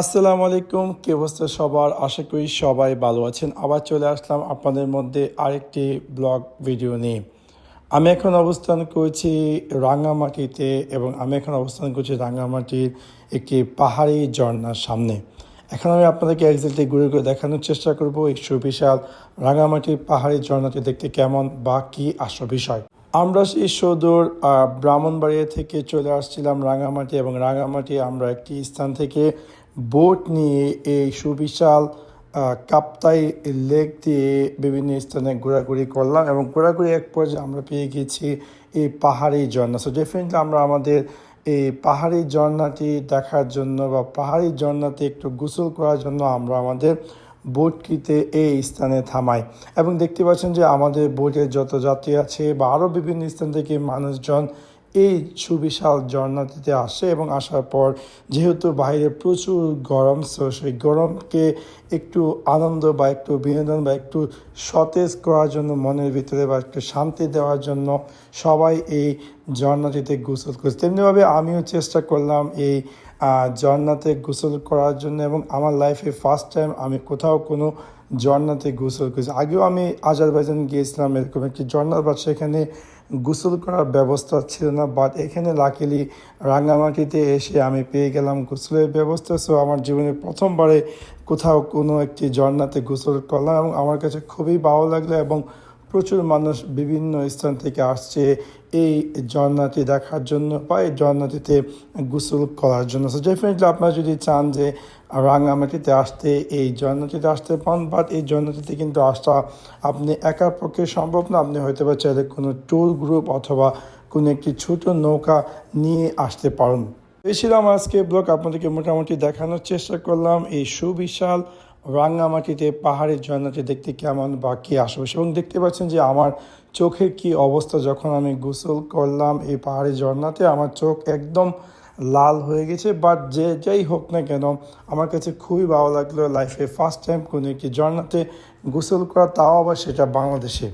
আসসালামু আলাইকুম, কি অবস্থা সবার? আশা করি সবাই ভালো আছেন। আবার চলে আসলাম আপনাদের মধ্যে আরেকটি ব্লগ ভিডিও নিয়ে। আমি এখন অবস্থান করছি রাঙামাটিতে এবং আমি এখন অবস্থান করছি রাঙামাটির একটি পাহাড়ি ঝর্ণার সামনে। এখন আমি আপনাদেরকে একজাক্টলি ঘুরে ঘুরে দেখানোর চেষ্টা করব এই সুবিশাল রাঙামাটির পাহাড়ি ঝর্ণাটি দেখতে কেমন বা কী আসল বিষয়। আমরা সেই সদর ব্রাহ্মণবাড়িয়া থেকে চলে আসছিলাম রাঙামাটি এবং রাঙামাটি আমরা একটি স্থান থেকে বোট নিয়ে এই সুবিশাল কাপ্তাই লেক দিয়ে বিভিন্ন স্থানে ঘোরাঘুরি করলাম এবং ঘোরাঘুরি এক পর্যায়ে আমরা পেয়ে গেছি এই পাহাড়ি ঝর্ণা। সো ডেফিনেটলি আমরা আমাদের এই পাহাড়ি ঝর্ণাটি দেখার জন্য বা পাহাড়ি ঝর্ণাতে একটু গোসল করার জন্য আমরা আমাদের বোটটিতে এই স্থানে থামাই। এবং দেখতে পাচ্ছেন যে আমাদের বোটের যত যাত্রী আছে বা আরও বিভিন্ন স্থান থেকে মানুষজন এই সুবিশাল ঝর্ণাটিতে আসে এবং আসার পর যেহেতু বাইরে প্রচুর গরম, সো সেই গরমকে একটু আনন্দ বা একটু বিনোদন বা একটু সতেজ করার জন্য, মনের ভিতরে বা একটু শান্তি দেওয়ার জন্য সবাই এই ঝর্ণাটিতে গোসল করছে। তেমনিভাবে আমিও চেষ্টা করলাম এই ঝর্ণাতে গোসল করার জন্য এবং আমার লাইফে ফার্স্ট টাইম আমি কোথাও কোনো ঝর্ণাতে গোসল করেছি। আগেও আমি আজারবাইজান গিয়েছিলাম এরকম একটি ঝর্ণার বা সেখানে গোসল করার ব্যবস্থা ছিল না। বাট এখানে লাকিলি রাঙ্গামাটিতে এসে আমি পেয়ে গেলাম গোসলের ব্যবস্থা। সো আমার জীবনে প্রথমবারে কোথাও কোনো একটি ঝর্ণাতে গোসল করলাম এবং আমার কাছে খুবই ভালো লাগল এবং প্রচুর মানুষ বিভিন্ন স্থান থেকে আসছে এই ঝর্ণাটি দেখার জন্য বা এই ঝর্ণাটিতে গোসল করার জন্য। সো ডেফিনেটলি আপনারা যদি চান যে রাঙামাটিতে আসতে, এই ঝর্ণাটিতে আসতে পান বাট এই ঝর্ণাটিতে কিন্তু আসা আপনি একার পক্ষে সম্ভব না। আপনি হয়তো বা চাইলে কোনো ট্যুর গ্রুপ অথবা কোনো একটি ছোট নৌকা নিয়ে আসতে পারেন। এই ছিল আমার আজকে ব্লগ আপনাদেরকে মোটামুটি দেখানোর চেষ্টা করলাম। এই সুবিশাল রাঙ্গামাটিতে পাহাড়ের ঝর্ণাটি দেখতে কেমন বা কী আশেপাশে এবং দেখতে পাচ্ছেন যে আমার চোখের কি অবস্থা যখন আমি গোসল করলাম এই পাহাড়ের ঝর্ণাতে, আমার চোখ একদম লাল হয়ে গেছে। বাট যে যাই হোক না কেন, আমার কাছে খুবই ভালো লাগল লাইফে ফার্স্ট টাইম কোনো একটি ঝর্ণাতে গোসল করা, তাও আবার সেটা বাংলাদেশে।